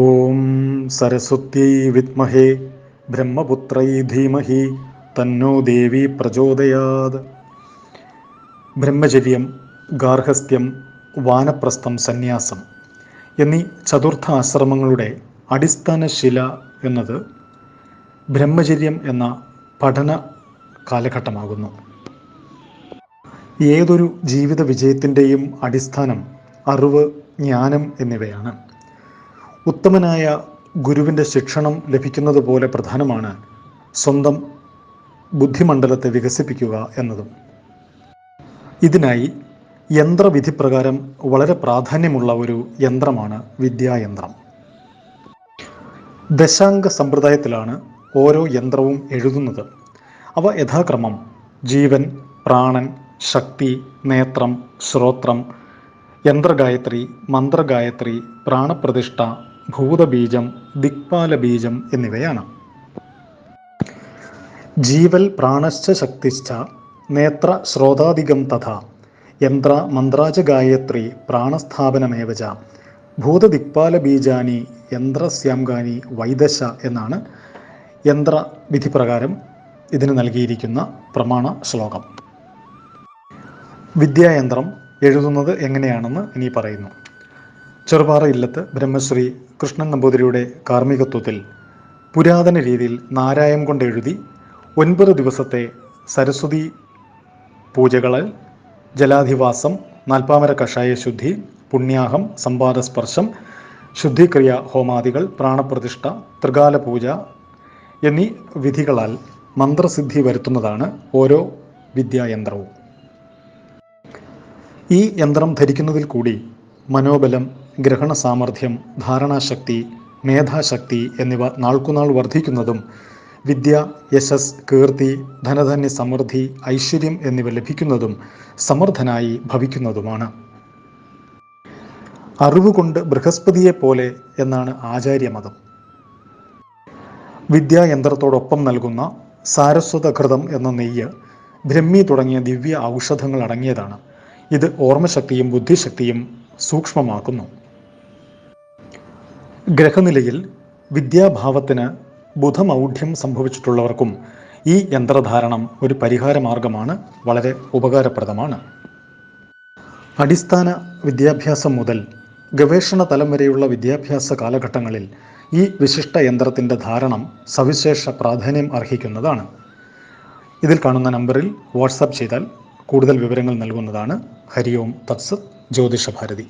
ഓം സരസ്വത്യൈ വിദ്മഹേ ബ്രഹ്മപുത്രൈ ധീമഹി തന്നോ ദേവി പ്രചോദയാത്. ബ്രഹ്മചര്യം ഗാർഹസ്ഥ്യം വാനപ്രസ്ഥം സന്യാസം എന്നീ ചതുർത്ഥ ആശ്രമങ്ങളുടെ അടിസ്ഥാന ശില എന്നത് ബ്രഹ്മചര്യം എന്ന പഠന കാലഘട്ടമാകുന്നു. ഏതൊരു ജീവിത വിജയത്തിന്റെയും അടിസ്ഥാനം അറിവ് ജ്ഞാനം എന്നിവയാണ്. ഉത്തമനായ ഗുരുവിന്റെ ശിക്ഷണം ലഭിക്കുന്നത് പോലെ പ്രധാനമാണ് സ്വന്തം ബുദ്ധിമണ്ഡലത്തെ വികസിപ്പിക്കുക എന്നതും. ഇതിനായി യന്ത്രവിധിപ്രകാരം വളരെ പ്രാധാന്യമുള്ള ഒരു യന്ത്രമാണ് വിദ്യായന്ത്രം. ദശാംഗ സമ്പ്രദായത്തിലാണ് ഓരോ യന്ത്രവും എഴുതുന്നത്. അവ യഥാക്രമം ജീവൻ പ്രാണൻ ശക്തി നേത്രം ശ്രോത്രം യന്ത്രഗായത്രി മന്ത്രഗായത്രി പ്രാണപ്രതിഷ്ഠ ഭൂതബീജം ദിക്പാലബീജം എന്നിവയാണ്. ജീവൽ പ്രാണശ്ച ശക്തിശ്ച നേത്ര ശ്രോതാദികം തഥാ യന്ത്ര മന്ത്രാച ഗായത്രി പ്രാണസ്ഥാപനമേവച ഭൂതദിക്പാലബീജാനി യന്ത്രസ്യാംഗാനി വൈദശ എന്നാണ് യന്ത്ര വിധി പ്രകാരം ഇതിന് നൽകിയിരിക്കുന്ന പ്രമാണ ശ്ലോകം. വിദ്യായന്ത്രം എഴുതുന്നത് എങ്ങനെയാണെന്ന് ഇനി പറയുന്നു. ചെറുപാറ ഇല്ലത്ത് ബ്രഹ്മശ്രീ കൃഷ്ണൻ നമ്പൂതിരിയുടെ കാർമ്മികത്വത്തിൽ പുരാതന രീതിയിൽ നാരായം കൊണ്ട് എഴുതി ഒൻപത് ദിവസത്തെ സരസ്വതി പൂജകളിൽ ജലാധിവാസം നാൽപ്പാമര കഷായ ശുദ്ധി പുണ്യാഹം സംവാദസ്പർശം ശുദ്ധിക്രിയ ഹോമാദികൾ പ്രാണപ്രതിഷ്ഠ ത്രികാല പൂജ എന്നീ വിധികളാൽ മന്ത്രസിദ്ധി വരുത്തുന്നതാണ് ഓരോ വിദ്യായന്ത്രവും. ഈ യന്ത്രം ധരിക്കുന്നതിൽ കൂടി മനോബലം ഗ്രഹണ സാമർഥ്യം ധാരണാശക്തി മേധാശക്തി എന്നിവ നാൾക്കുനാൾ വർദ്ധിക്കുന്നതും വിദ്യ യശസ് കീർത്തി ധനധന്യ സമൃദ്ധി ഐശ്വര്യം എന്നിവ ലഭിക്കുന്നതും സമർത്ഥനായി ഭവിക്കുന്നതുമാണ്. അറിവുകൊണ്ട് ബൃഹസ്പതിയെ പോലെ എന്നാണ് ആചാര്യമതം. വിദ്യായന്ത്രത്തോടൊപ്പം നൽകുന്ന സാരസ്വതഘൃതം എന്ന നെയ്യ് ബ്രഹ്മി തുടങ്ങിയ ദിവ്യ ഔഷധങ്ങൾ അടങ്ങിയതാണ്. ഇത് ഓർമ്മശക്തിയും ബുദ്ധിശക്തിയും സൂക്ഷ്മമാക്കുന്നു. ഗ്രഹനിലയിൽ വിദ്യാഭാവത്തിന് ബുധമൗഢ്യം സംഭവിച്ചിട്ടുള്ളവർക്കും ഈ യന്ത്രധാരണം ഒരു പരിഹാര മാർഗമാണ് വളരെ ഉപകാരപ്രദമാണ്. അടിസ്ഥാന വിദ്യാഭ്യാസം മുതൽ ഗവേഷണ തലം വരെയുള്ള വിദ്യാഭ്യാസ കാലഘട്ടങ്ങളിൽ ഈ വിശിഷ്ട യന്ത്രത്തിന്റെ ധാരണം സവിശേഷ പ്രാധാന്യം അർഹിക്കുന്നതാണ്. ഇതിൽ കാണുന്ന നമ്പറിൽ വാട്സാപ്പ് ചെയ്താൽ കൂടുതൽ വിവരങ്ങൾ നൽകുന്നതാണ്. ഹരിയോം തത്സത് ജ്യോതിഷഭാരതി.